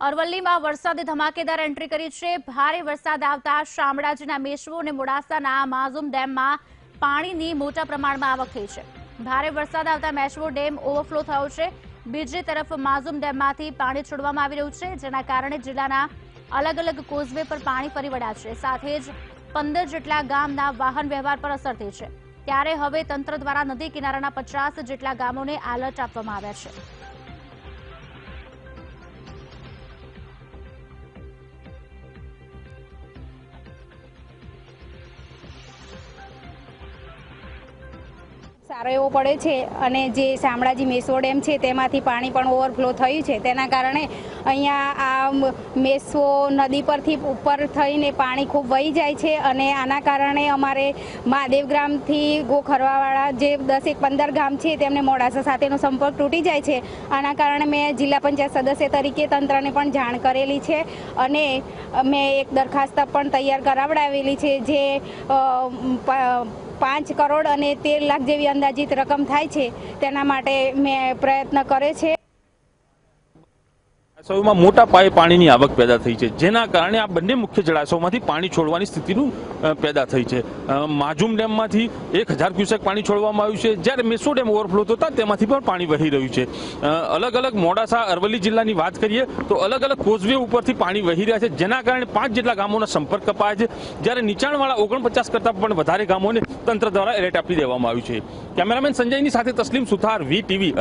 અરવલ્લીમાં વરસાદે ધમાકેદાર એન્ટ્રી કરી છે. ભારે વરસાદ આવતા શામળાજીના મેશવો અને મોડાસાના માઝુમ ડેમમાં પાણીની મોટા પ્રમાણમાં આવક થઈ છે. ભારે વરસાદ આવતા મેશવો ડેમ ઓવરફ્લો થયો છે. બીજી તરફ માઝુમ ડેમમાંથી પાણી છોડવામાં આવી રહ્યું છે, જેના કારણે જિલ્લાના અલગ અલગ કોઝવે પર પાણી ફરી વળ્યા છે. સાથે જ પંદર જેટલા ગામના વાહન વ્યવહાર પર અસર થઈ છે. ત્યારે હવે તંત્ર દ્વારા નદી કિનારાના પચાસ જેટલા ગામોને એલર્ટ આપવામાં આવ્યા છે. સારો એવો પડે છે અને જે શામળાજી મેસો ડેમ છે તેમાંથી પાણી પણ ઓવરફ્લો થયું છે. તેના કારણે અહીંયા આ મેસો નદી પરથી ઉપર થઈને પાણી ખૂબ વહી જાય છે અને આના કારણે અમારે મહાદેવગ્રામથી ગોખરવાવાળા જે દસેક પંદર ગામ છે તેમને મોડાસા સાથેનો સંપર્ક તૂટી જાય છે. આના કારણે મેં જિલ્લા પંચાયત સદસ્ય તરીકે તંત્રને પણ જાણ કરેલી છે અને મેં એક દરખાસ્ત પણ તૈયાર કરાવડાવેલી છે જે પાંચ કરોડ અને તેર લાખ જેવી અંદાજિત રકમ થાય છે. તેના માટે મેં પ્રયત્ન કરે છે. જળાશયોમાં મોટા પાયે પાણીની આવક પેદા થઈ છે. જેના કારણે આ બંને મુખ્ય જળાશયોમાંથી પાણી છોડવાની સ્થિતિનું પેદા થઈ છે. માજુમ ડેમમાંથી એક હજાર ક્યુસેક પાણી છોડવામાં આવ્યું છે. જ્યારે મેસો ડેમ ઓવરફ્લો થતા તેમાંથી પણ પાણી વહી રહ્યું છે. અલગ અલગ મોડાસા, અરવલ્લી જિલ્લાની વાત કરીએ, તો અલગ અલગ કોઝવે ઉપરથી પાણી વહી રહ્યા છે. જેના કારણે પાંચ જેટલા ગામોના સંપર્ક કપાયા છે. જ્યારે નીચાણવાળા ઓગણપચાસ કરતાં પણ વધારે ગામોને તંત્ર દ્વારા એલર્ટ આપી દેવામાં આવ્યું છે. કેમેરામેન સંજયની સાથે તસલીમ સુથાર, વી ટીવી